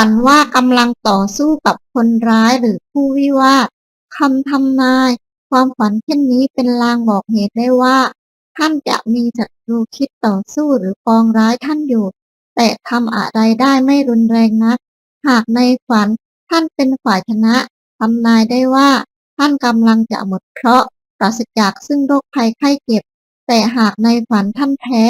ฝันว่ากำลังต่อสู้กับคนร้ายหรือผู้วิวาทคำทำนาย ความฝันเช่นนี้เป็นลางบอกเหตุได้ว่า ท่านจะมีศัตรูคิดต่อสู้หรือปองร้ายท่านอยู่ แต่ทำอะไรได้ไม่รุนแรงนัก หากในฝันท่านเป็นฝ่ายชนะทำนายได้ว่า ท่านกำลังจะหมดเคราะห์ปราศจากซึ่งโรคภัยไข้เจ็บ แต่หากในฝันท่านแพ้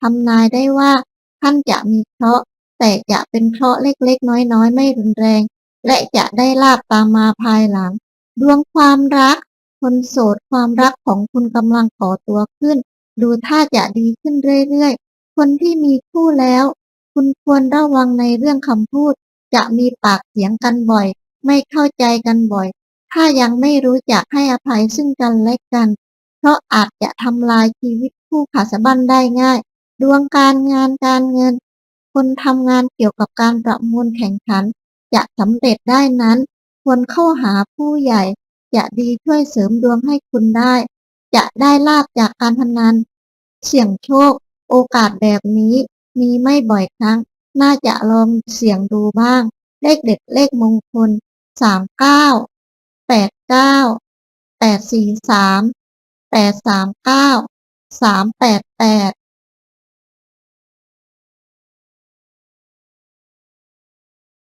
ทำนายได้ว่า ท่านจะมีเคราะห์ แต่จะเป็นเคราะห์เล็กๆ น้อยๆ ไม่รุนแรง และจะได้ลาบตามมาภายหลัง ดวงความรัก คนโสดความรักของคุณกำลังก่อตัวขึ้น ดูท่าจะดีขึ้นเรื่อยๆ คนที่มีคู่แล้ว คุณควรระวังในเรื่องคำพูด จะมีปากเสียงกันบ่อย ไม่เข้าใจกันบ่อย ถ้ายังไม่รู้จักให้อภัยซึ่งกันและกัน เพราะอาจจะทำลายชีวิตคู่ขาดสะบั้นได้ง่าย ดวงการงานการเงิน คนทำงานเกี่ยวกับการประมูลแข่งขัน จะสำเร็จได้นั้น ควรเข้าหาผู้ใหญ่ จะดีช่วยเสริมดวงให้คุณได้ จะได้ลาบจากการพนัน เสี่ยงโชค โอกาสแบบนี้มีไม่บ่อยครั้ง น่าจะลองเสี่ยงดูบ้าง เลขเด็ดเลขมงคลสามเก้าแปดเก้าแปดสี่สามแปดสามเก้าสามแปดแปด